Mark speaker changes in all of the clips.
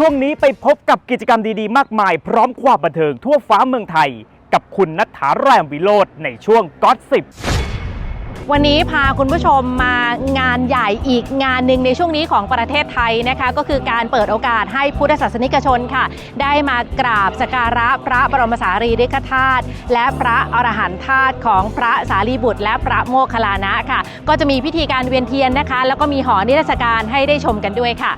Speaker 1: ช่วงนี้ไปพบกับกิจกรรมดีๆ มากมาย พร้อมความบันเทิงทั่วฟ้าเมืองไทย กับคุณนัทธาแรมวิโรจน์ในช่วงก็สิบ
Speaker 2: วันนี้พาคุณผู้ชมมางานใหญ่อีกงานหนึ่งในช่วงนี้ของประเทศไทยนะคะ ก็คือการเปิดโอกาสให้พุทธศาสนิกชนค่ะ ได้มากราบสกการะพระบรมสารีริกธาตุและพระอรหันตธาตุของพระสารีบุตร และพระโมคคัลลานะค่ะ ก็จะมีพิธีการเวียนเทียนนะคะ แล้วก็มีหอนิทรรศการให้ได้ชมกันด้วยค่ะ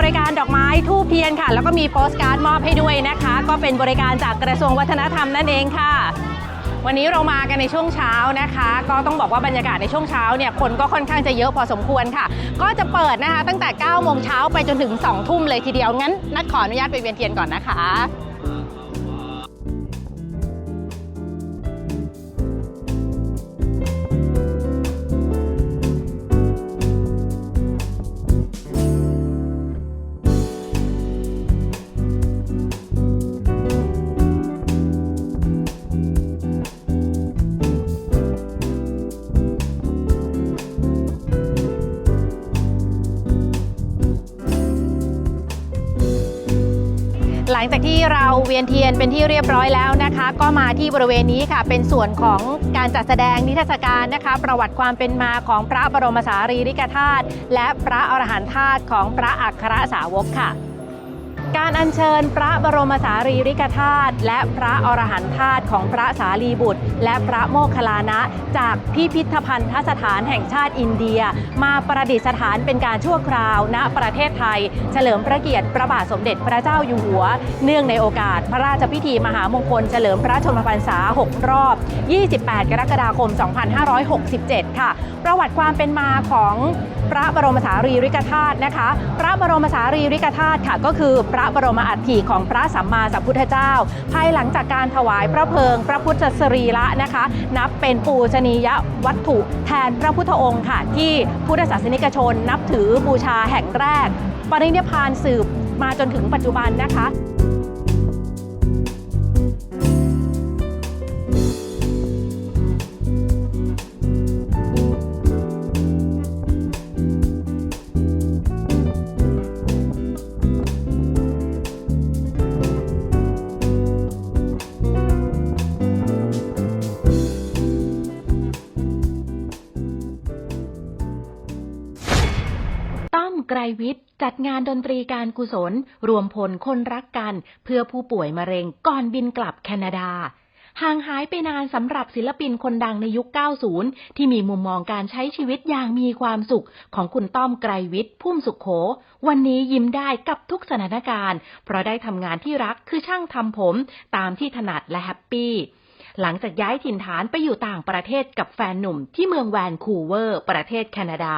Speaker 2: บริการดอกไม้ทูบเทียนค่ะ แล้วก็มีโปสการ์ดมอบให้ด้วยนะคะ ก็เป็นบริการจากกระทรวงวัฒนธรรมนั่นเองค่ะวันนี้เรามากันในช่วงเช้านะคะ ก็ต้องบอกว่าบรรยากาศในช่วงเช้าเนี่ยคนก็ค่อนข้างจะเยอะพอสมควรค่ะ ก็จะเปิดนะคะตั้งแต่9โมงเช้าไปจนถึง2ทุ่มเลยทีเดียวงั้นนัดขออนุญาตไปเวียนเทียนก่อนนะคะ ลังจากที่เราเวียนเทียนเป็นที่เรียบร้อยแล้วนะคะ ก็มาที่บริเวณนี้ค่ะ เป็นส่วนของการจัดแสดงนิทรรศการนะคะ ประวัติความเป็นมาของพระบรมสารีริกธาตุและพระอรหันตธาตุของพระอัครสาวกค่ะ การอัญเชิญพระบรมสารีริกธาตุและพระอรหันตธาตุของพระสารีบุตร และพระโมคคัลลานะ จากพิพิธภัณฑสถานแห่งชาติอินเดีย มาประดิษฐานเป็นการชั่วคราว ณประเทศไทย เฉลิมพระเกียรติพระบาทสมเด็จพระเจ้าอยู่หัว เนื่องในโอกาสพระราชพิธีมหามงคลเฉลิมพระชนมพรรษา 6 รอบ 28 กรกฎาคม 2567 ค่ะ ประวัติความเป็นมาของพระบรมสารีริกธาตุนะคะ พระบรมสารีริกธาตุค่ะก็คือพระระบรมอัฐิของพระสัมมาสัมพุทธเจ้า ภายหลังจากการถวายพระเพลิงพระพุทธสรีระนะคะ นับเป็นปูชนียวัตถุแทนพระพุทธองค์ค่ะ ที่พุทธศาสนิกชนนับถือบูชาแห่งแรก ปรินิพานสืบมาจนถึงปัจจุบันนะคะ
Speaker 3: รวิทย์ จัดงานดนตรีการกุศล รวมพลคนรักกัน เพื่อผู้ป่วยมะเร็งก่อนบินกลับแคนาดาห่างหายไปนานสำหรับศิลปินคนดังในยุค 90 ที่มีมุมมองการใช้ชีวิตอย่างมีความสุขของคุณต้อมไกรวิทย์พุ่มสุขโข วันนี้ยิ้มได้กับทุกสถานการณ์ เพราะได้ทำงานที่รักคือช่างทำผม ตามที่ถนัดและแฮปปี้ หลังจากย้ายถิ่นฐานไปอยู่ต่างประเทศกับแฟนหนุ่มที่เมืองแวนคูเวอร์ ประเทศแคนาดา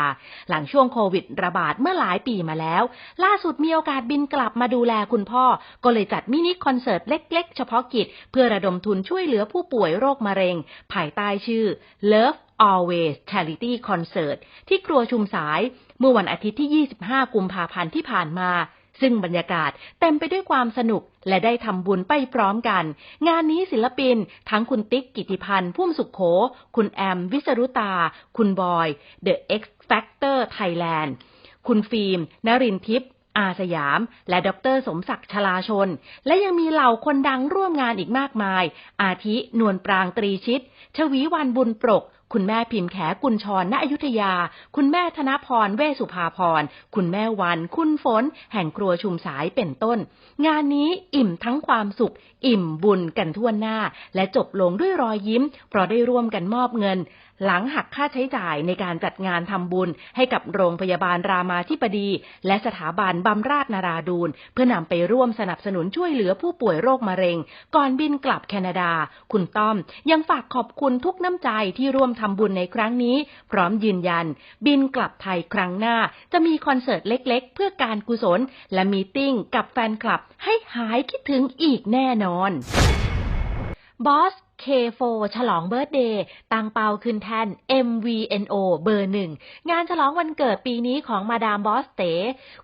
Speaker 3: หลังช่วงโควิดระบาดเมื่อหลายปีมาแล้ว ล่าสุดมีโอกาสบินกลับมาดูแลคุณพ่อ ก็เลยจัดมินิคอนเสิร์ตเล็กๆ เฉพาะกิจ เพื่อระดมทุนช่วยเหลือผู้ป่วยโรคมะเร็ง ภายใต้ชื่อ Love Always Charity Concert ที่ครัวชุมสาย เมื่อวันอาทิตย์ที่ 25 กุมภาพันธ์ที่ผ่านมา ซึ่งบรรยากาศเต็มไปด้วยความสนุกและได้ทำบุญไปพร้อมกัน งานนี้ศิลปิน ทั้งคุณติ๊กกิติพันธ์พุ่มสุขโข คุณแอม วิสรุตา คุณบอย The X Factor Thailand คุณฟิล์มนรินทิพย์อาสยาม และดรสมศักดิ์ชลาชน และยังมีเหล่าคนดังร่วมงานอีกมากมาย อาทิ นวลปรางตรีชิต ชวีวันบุญปรก คุณแม่พิมพ์แขกุลชรณอยุธยา คุณแม่ธนพรเวสุภาพร คุณแม่วัน คุณฝน แห่งครัวชุมสายเป็นต้น งานนี้อิ่มทั้งความสุข อิ่มบุญกันทั่วหน้า และจบลงด้วยรอยยิ้ม เพราะได้ร่วมกันมอบเงิน หลังหักค่าใช้จ่ายในการจัดงานทำบุญให้กับโรงพยาบาลรามาธิบดี และสถาบันบำราศนาราดูนเพื่อนำไปร่วมสนับสนุนช่วยเหลือผู้ป่วยโรคมะเร็ง ก่อนบินกลับแคนาดา คุณต้อมยังฝากขอบคุณทุกน้ำใจที่ร่วมทำบุญในครั้งนี้ พร้อมยืนยัน บินกลับไทยครั้งหน้า จะมีคอนเสิร์ตเล็ก ๆ เพื่อการกุศล และมีตติ้งกับแฟนคลับให้หายคิดถึงอีกแน่นอนบอส K4 ฉลองเบิร์ d เดย์ตังเปาขึ้นแท่น MVNO เบอร์หนึ่ง งานฉลองวันเกิดปีนี้ของมาดามบอสเต๋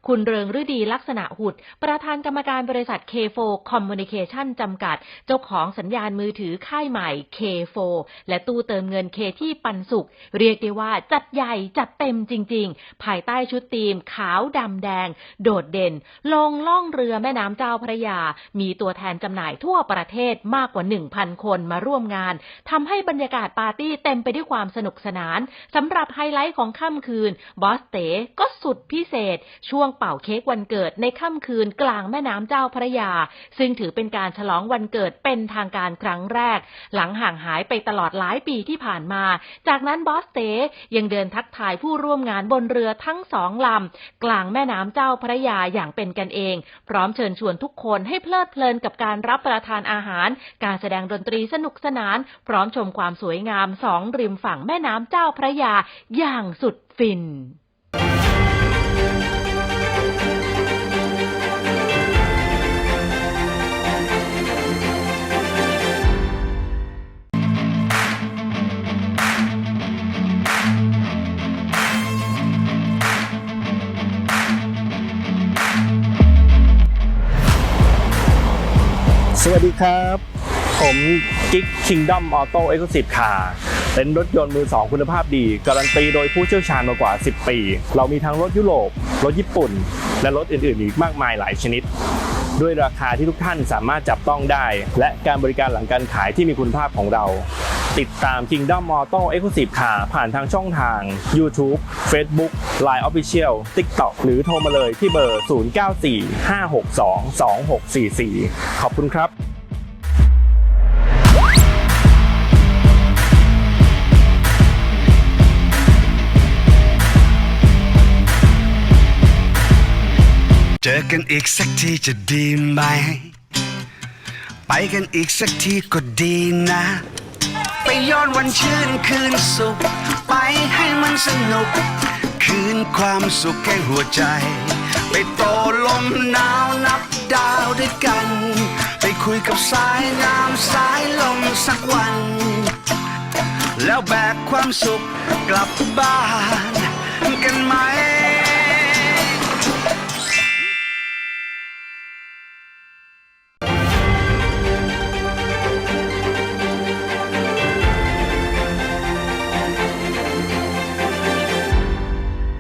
Speaker 3: คุณเริงฤดีลักษณะหุด ประธานกรรมการบริษัท K4 Communication จำกัด เจ้าของสัญญาณมือถือค่ายใหม่ K4 และตู้เติมเงินเคที่ปันสุข เรียกได้ว่าจัดใหญ่จัดเต็มจริง ๆ ภายใต้ชุดธีมขาวดำแดง โดดเด่น ลงล่องเรือแม่น้ำเจ้าพระยา มีตัวแทนจำหน่ายทั่วประเทศมากกว่า 1,000 คนมาร่วมงานทำให้บรรยากาศปาร์ตี้เต็มไปด้วยความสนุกสนานสำหรับไฮไลท์ของค่ำคืน บอสเต๋ก็สุดพิเศษ ช่วงเป่าเค้กวันเกิดในค่ำคืนกลางแม่น้ำเจ้าพระยา ซึ่งถือเป็นการฉลองวันเกิดเป็นทางการครั้งแรก หลังห่างหายไปตลอดหลายปีที่ผ่านมา จากนั้นบอสเต๋ยังเดินทักทายผู้ร่วมงานบนเรือทั้งสองลำ กลางแม่น้ำเจ้าพระยาอย่างเป็นกันเอง พร้อมเชิญชวนทุกคนให้เพลิดเพลินกับการรับประทานอาหาร การแสดงดนตรีสนุกสนาน พร้อมชมความสวยงามสองริมฝั่งแม่น้ำเจ้าพระยาอย่างสุดฟิน
Speaker 4: สวัสดีครับ ผมกิ๊ก Kingdom Auto Exclusive Car เป็นรถยนต์มือสองคุณภาพดี การันตีโดยผู้เชี่ยวชาญมากว่า 10 ปี เรามีทั้งรถยุโรป รถญี่ปุ่น และรถอื่นๆ อีกมากมายหลายชนิด ด้วยราคาที่ทุกท่านสามารถจับต้องได้ และการบริการหลังการขายที่มีคุณภาพของเรา ติดตาม Kingdom Auto Exclusive Car ผ่านทางช่องทาง YouTube Facebook Line Official TikTok หรือโทรมาเลยที่เบอร์ 0945622644 ขอบคุณครับ
Speaker 5: จอกันอีกสักทีจะดีไหม ไปกันอีกสักทีก็ดีนะ ไปย้อนวันชื่นคืนสุข ไปให้มันสนุก คืนความสุขแก่หัวใจ ไปโตลมหนาวนับดาวด้วยกัน ไปคุยกับสายน้ำสายลมสักวัน แล้วแบกความสุขกลับบ้านกันไหม